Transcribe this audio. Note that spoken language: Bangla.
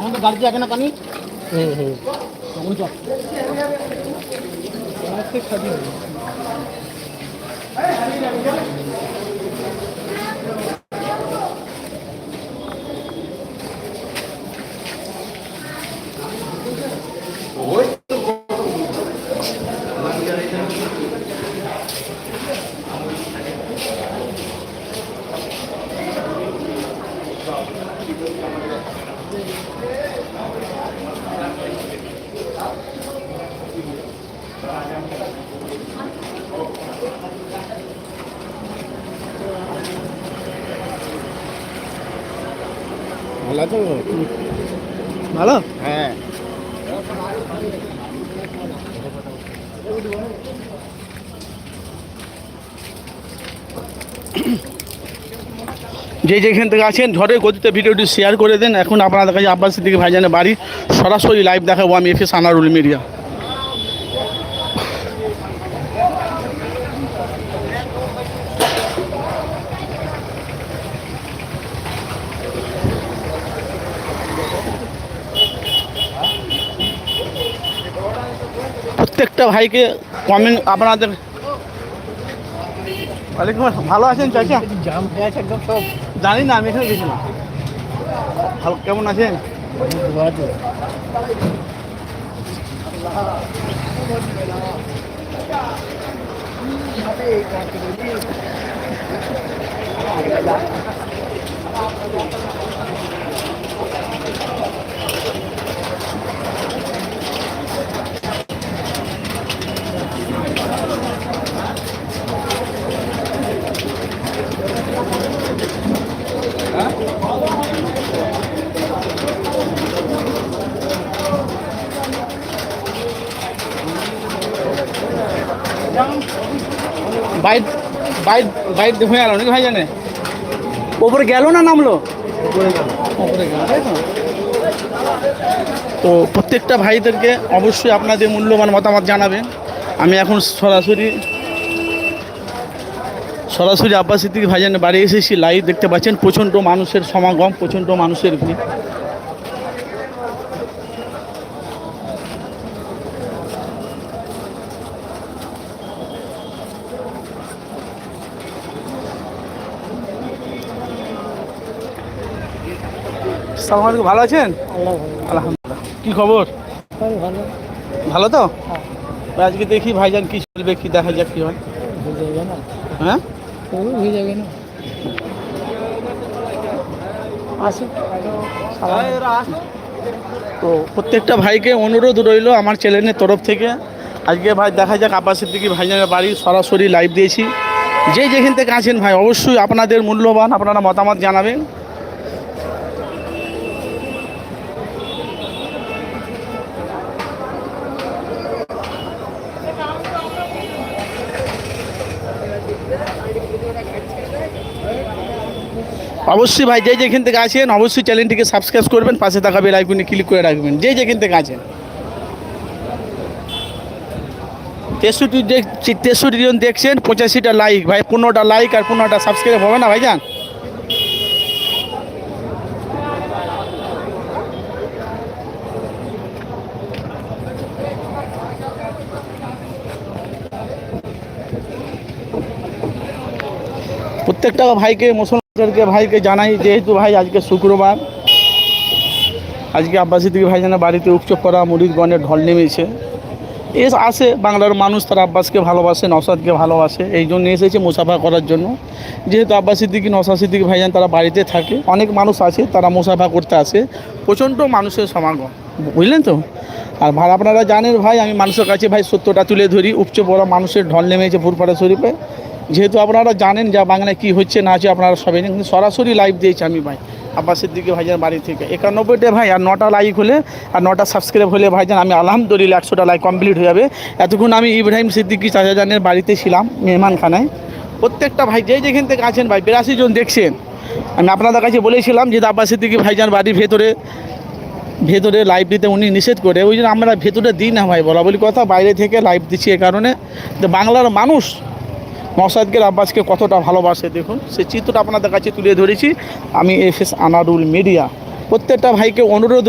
এখন তো গাড়িতে থাকে না পানি? হুম হুম। তখন চল। ভালো তো ভালো হ্যাঁ যে যেখান থেকে আছেন, ঝড়ের গতিতে ভিডিওটি শেয়ার করে দেন। এখন আপনাদের কাছে আব্বাস সিদ্দিকি ভাইজানের বাড়ি। সরাসরি লাইভ দেখাবো আমি এফএস আনারুল মিডিয়া। প্রত্যেকটা ভাইকে কমেন্ট আপনাদের ওয়ালাইকুম। ভালো আছেন চাচা? জাম হয়ে আছে একদম সব। জানি না আমি এখানে গেছিলাম ভালো কেমন আছেন? ঘোরাতে বাইট বাইট বাইট হয়ে গেল নাকি ভাই জানে ওপরে গেল না নামলো? তো? তো প্রত্যেকটা ভাইদেরকে অবশ্যই আপনাদের মূল্যবান মতামত জানাবেন। আমি এখন সরাসরি সরাসরি আব্বাস সিদ্দিকি ভাইজানের বাড়ি এসেছি। লাইভ দেখতে পাচ্ছেন প্রচণ্ড মানুষের সমাগম প্রচণ্ড মানুষের ভিড়। সালাম আলাইকুম ভালো আছেন? আলহামদুলিল্লাহ। কি খবর? ভালো। তো? হ্যাঁ। আজকে দেখি ভাইজান কি চলবে কি দেখা যাক কি হয়। না? হ্যাঁ? হয়ে যাবে না? তো প্রত্যেকটা ভাইকে অনুরোধ রইল আমার চ্যানেলের তরফ থেকে। আজকে ভাই দেখা যাক আব্বাস সিদ্দিকি ভাইজানের বাড়ি সরাসরি লাইভ দিয়েছি। যে যেখান থেকে আছেন ভাই অবশ্যই আপনাদের মূল্যবান আপনারা মতামত জানাবেন। অবশ্যই ভাই, যে যেখান থেকে আছেন, অবশ্যই চ্যানেলটিকে সাবস্ক্রাইব করবেন, পাশে থাকা বেল আইকনে ক্লিক করে রাখবেন। যে যেখান থেকে আছেন। তেষট্টি তেষট্টি জন দেখছেন, পঁচাশিটা লাইক ভাই, পনেরোটা লাইক আর পনেরোটা সাবস্ক্রাইব হবে না ভাই ভাইজান? প্রত্যেকটা ভাইকে মুসলমানদেরকে ভাইকে জানাই, যেহেতু ভাই আজকে শুক্রবার, আজকে আব্বাসী থেকে ভাইজানের বাড়িতে উৎসব করা মুরিদগণের ঢল নেমেছে। এস আসে, বাংলার মানুষ তারা আব্বাসকে ভালোবাসে, নসাদকে ভালোবাসে, এই জন্য এসেছে মুসাফা করার জন্য। যেহেতু আব্বাস সিদ্দিকি নসাদ সিদ্দিকি ভাইজান তারা বাড়িতে থাকে, অনেক মানুষ আছে তারা মুসাফা করতে আসে, প্রচণ্ড মানুষের সমাগম, বুঝলেন তো? আর ভাই, আপনারা জানেন ভাই, আমি মানুষের কাছে ভাই সত্যটা তুলে ধরি উপচে বড় মানুষের ঢল নেমেছে ফুরফাড়া শরীফে। যেহেতু আপনারা জানেন যা বাংলায় কী হচ্ছে, না আছে আপনারা সবাই। কিন্তু সরাসরি লাইভ দিয়েছি আমি ভাই, আব্বাস সিদ্দিকি ভাইজান বাড়ি থেকে। একানব্বইটা ভাই, আর নটা লাইক হলে, আর নটা সাবস্ক্রাইব হলে ভাইজান, আমি আলহামদুলিল্লাহ একশোটা লাইক কমপ্লিট হয়ে যাবে। এতক্ষণ আমি ইব্রাহিম সিদ্দিকি চাচাজানের বাড়িতে ছিলাম, মেহমানখানায়। প্রত্যেকটা ভাই যেই যেখান থেকে আছেন ভাই, বিরাশি জন দেখছেন। আমি আপনাদের কাছে বলেছিলাম যে আব্বাস সিদ্দিকি ভাইজান বাড়ির ভেতরে ভেতরে লাইভ দিতে উনি নিষেধ করে, ওই জন্য আমরা ভেতরে দিই না ভাই, বলা বলি কথা, বাইরে থেকে লাইভ দিচ্ছি এ কারণে। বাংলার মানুষ নসাদকে আব্বাসকে কতটা ভালোবাসে দেখুন। সে চিত্রটা আপনাদের কাছে তুলে ধরেছি। আমি এফ এস আনারুল মিডিয়া। প্রত্যেকটা ভাইকে অনুরোধ